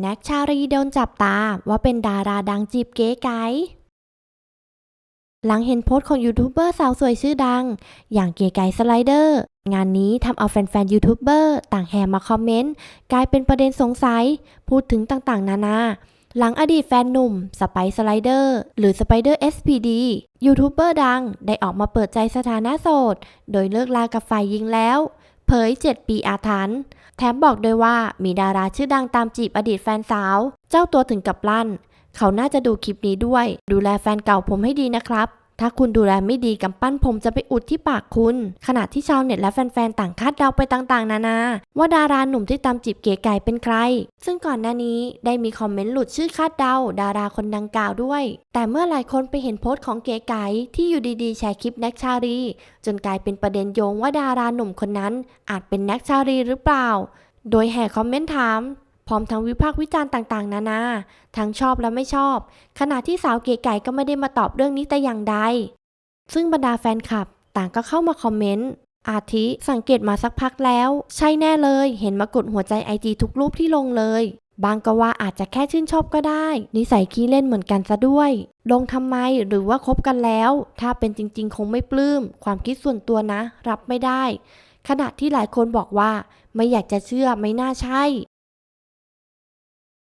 แน็กชารีโดนจับตาว่าเป็นดาราดังจีบเก๋ไก๋หลังเห็นโพสต์ของยูทูบเบอร์สาวสวยชื่อดัง อย่างเก๋ไก๋สไลเดอร์ งานนี้ทำเอาแฟนๆยูทูบเบอร์ต่างแห่มาคอมเมนต์ กลายเป็นประเด็นสงสัย พูดถึงต่างๆ นานา หลังอดีตแฟนหนุ่มสไปสไลเดอร์หรือสไปเดอร์ SPD ยูทูบเบอร์ดังได้ออกมาเปิดใจสถานะโสด โดยเลิกลากับฝ่ายหญิงแล้ว เผย 7 ปีอาถรรพ์แถมบอกด้วยว่ามีดาราชื่อดังตามจีบอดีตแฟนสาว เจ้าตัวถึงกับลั่น เขาน่าจะดูคลิปนี้ด้วย ดูแลแฟนเก่าผมให้ดีนะครับ ถ้าคุณดูแลไม่ดีกำปั้นผมจะไปอุดที่ปากคุณ ขณะที่ชาวเน็ตและแฟนๆ ต่างคาดเดาไปต่างๆ นานา ว่าดาราหนุ่มที่ตามจีบเก๋ไก่เป็นใคร ซึ่งก่อนหน้านี้ได้มีคอมเมนต์หลุดชื่อคาดเดา ดาราคนดังกล่าวด้วย แต่เมื่อหลายคนไปเห็นโพสต์ของเก๋ไก่ที่อยู่ดีๆ แชร์คลิปแน็กชารี จนกลายเป็นประเด็นโยงว่าดาราหนุ่มคนนั้น อาจเป็นแน็กชารีหรือเปล่า โดยแห่คอมเมนต์ถาม พร้อมทั้งวิพากษ์วิจารณ์ต่างๆ นานา ทั้งชอบและไม่ชอบ ขณะที่สาวเก๋ไก่ก็ไม่ได้มาตอบเรื่องนี้แต่อย่างใด ซึ่งบรรดาแฟนคลับต่างก็เข้ามาคอมเมนต์ อาทิสังเกตมาสักพักแล้ว ใช่แน่เลย เห็นมากดหัวใจไอจีทุกรูปที่ลงเลย บางก็ว่าอาจจะแค่ชื่นชอบก็ได้ นิสัยขี้เล่นเหมือนกันซะด้วย ลงทำไมหรือว่าคบกันแล้ว ถ้าเป็นจริง ๆ คงไม่ปลื้ม ความคิดส่วนตัวนะ รับไม่ได้ ขณะที่หลายคนบอกว่า ไม่อยากจะเชื่อไม่น่าใช่